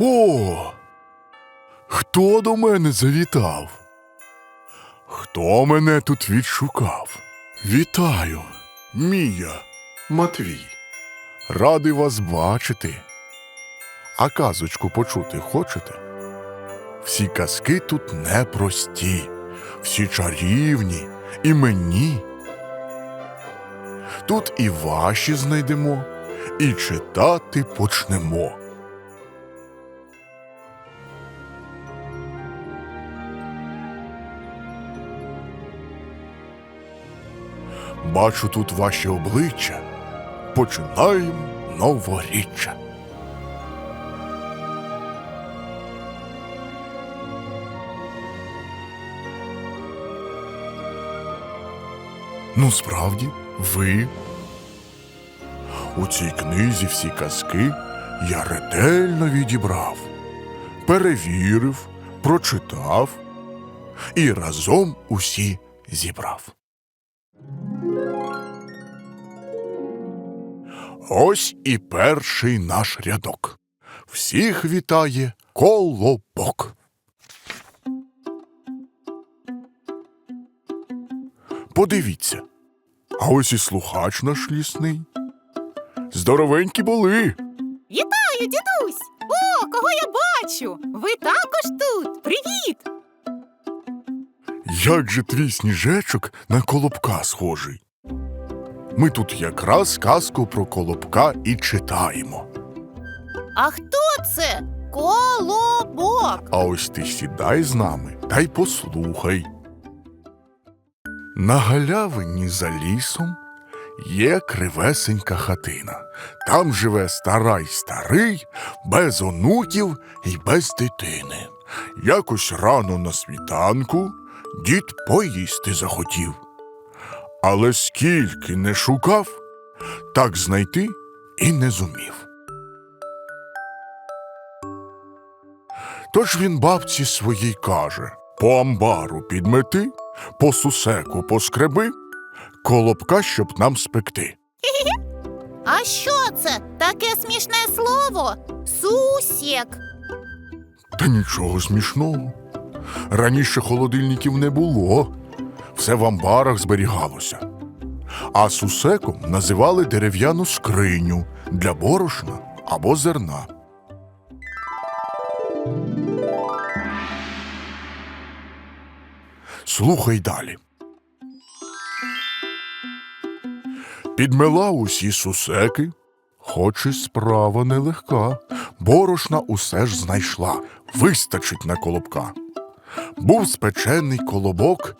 О! Хто до мене завітав? Хто мене тут відшукав? Вітаю, Мія, Матвій. Радий вас бачити. А казочку почути хочете? Всі казки тут непрості, всі чарівні, і мені. Тут і ваші знайдемо, і читати почнемо. Бачу тут ваші обличчя. Починаємо новоріччя. Ну, справді, ви. У цій книзі всі казки я ретельно відібрав, перевірив, прочитав і разом усі зібрав. Ось і перший наш рядок. Всіх вітає колобок. Подивіться, а ось і слухач наш лісний. Здоровенькі були. Вітаю, дідусь! О, кого я бачу! Ви також тут! Привіт! Як же твій сніжечок на колобка схожий. Ми тут якраз казку про колобка і читаємо. А хто це? Колобок! А ось ти сідай з нами та й послухай. На галявині за лісом є кривесенька хатина. Там живе стара й старий, без онуків і без дитини. Якось рано на світанку дід поїсти захотів. Але скільки не шукав, так знайти і не зумів. Тож він бабці своїй каже по амбару підмети, по сусеку поскреби, колобка, щоб нам спекти. А що це? Таке смішне слово? Сусєк. Та нічого смішного. Раніше холодильників не було, все в амбарах зберігалося. А сусеком називали дерев'яну скриню для борошна або зерна. Слухай далі. Підмела усі сусеки, хоч і справа нелегка. Борошна усе ж знайшла, вистачить на колобка. Був спечений колобок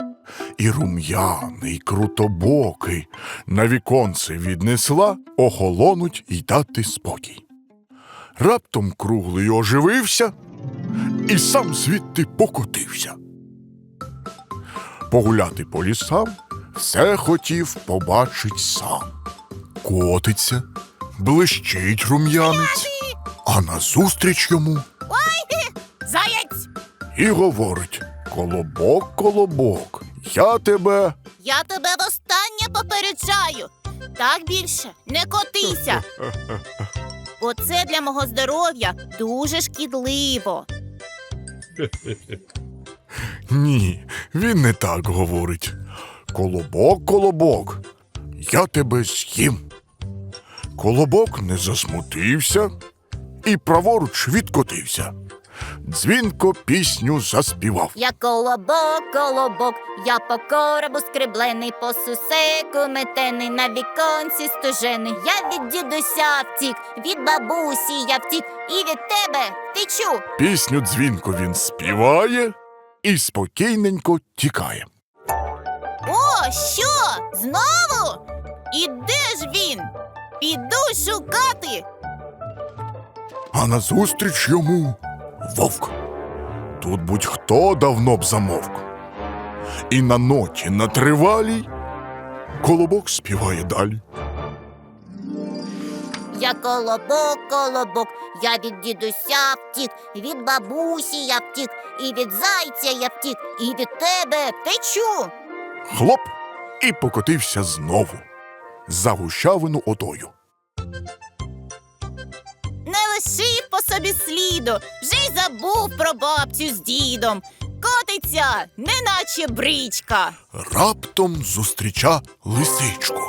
і рум'яний, крутобокий. На віконце віднесла охолонуть і дати спокій. Раптом круглий оживився і сам звідти покотився. Погуляти по лісам все хотів побачить сам. Котиться, блищить рум'янець, а назустріч йому Заєць! і говорить: Колобок, колобок, я тебе. Я тебе востаннє попереджаю. Так більше не котися. Бо це для мого здоров'я дуже шкідливо. Ні, він не так говорить. Колобок, колобок, я тебе з'їм. Колобок не засмутився і праворуч відкотився. Дзвінко пісню заспівав. Я колобок, колобок, я по коробу скреблений, по сусеку метений, на віконці стужений. Я від дідуся втік, від бабусі я втік, і від тебе втечу. Пісню дзвінко він співає і спокійненько тікає. О, що? Знову? І де ж він? Піду шукати. А назустріч йому вовк. Тут будь-хто давно б замовк. І на ноті на тривалій колобок співає далі. Я колобок, колобок, я від дідуся втік, від бабусі я втік, і від зайця я втік, і від тебе втечу. Хлоп і покотився знову за гущавину отою. Не собі сліду, вже й забув про бабцю з дідом. Котиться, неначе бричка. раптом зустріча лисичку.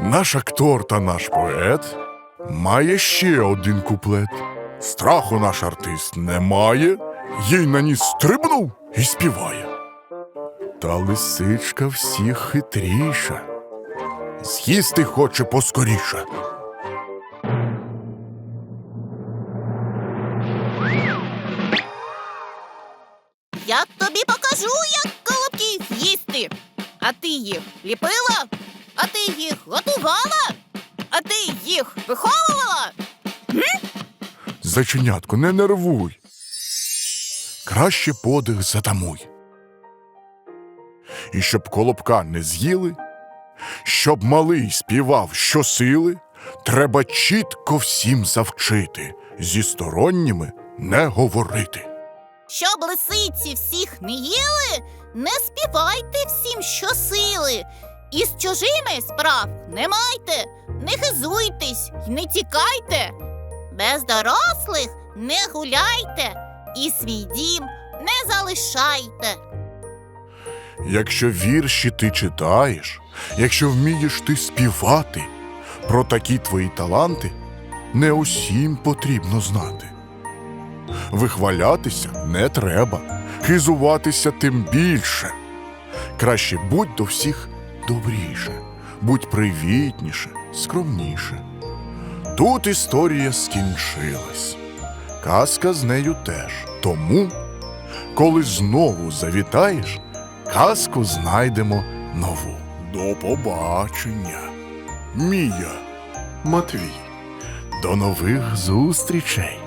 Наш актор та наш поет має ще один куплет. Страху наш артист не має, їй на ніс стрибнув і співає. Та лисичка всіх хитріша, з'їсти хоче поскоріше. Я тобі покажу, як колобків їсти. А ти їх ліпила? А ти їх готувала? А ти їх виховувала? Заченятко, не нервуй. Краще подих затамуй. І щоб колобка не з'їли, щоб малий співав щосили, треба чітко всім завчити, зі сторонніми не говорити. Щоб лисиці всіх не їли, не співайте всім щосили. І з чужими справ не майте, не хизуйтесь й не тікайте. Без дорослих не гуляйте і свій дім не залишайте. Якщо вірші ти читаєш, якщо вмієш ти співати, про такі твої таланти не усім потрібно знати. Вихвалятися не треба, хизуватися тим більше. Краще будь до всіх добріше, будь привітніше, скромніше. Тут історія скінчилась, казка з нею теж. Тому, коли знову завітаєш, казку знайдемо нову. До побачення. Мія, Матвій. До нових зустрічей.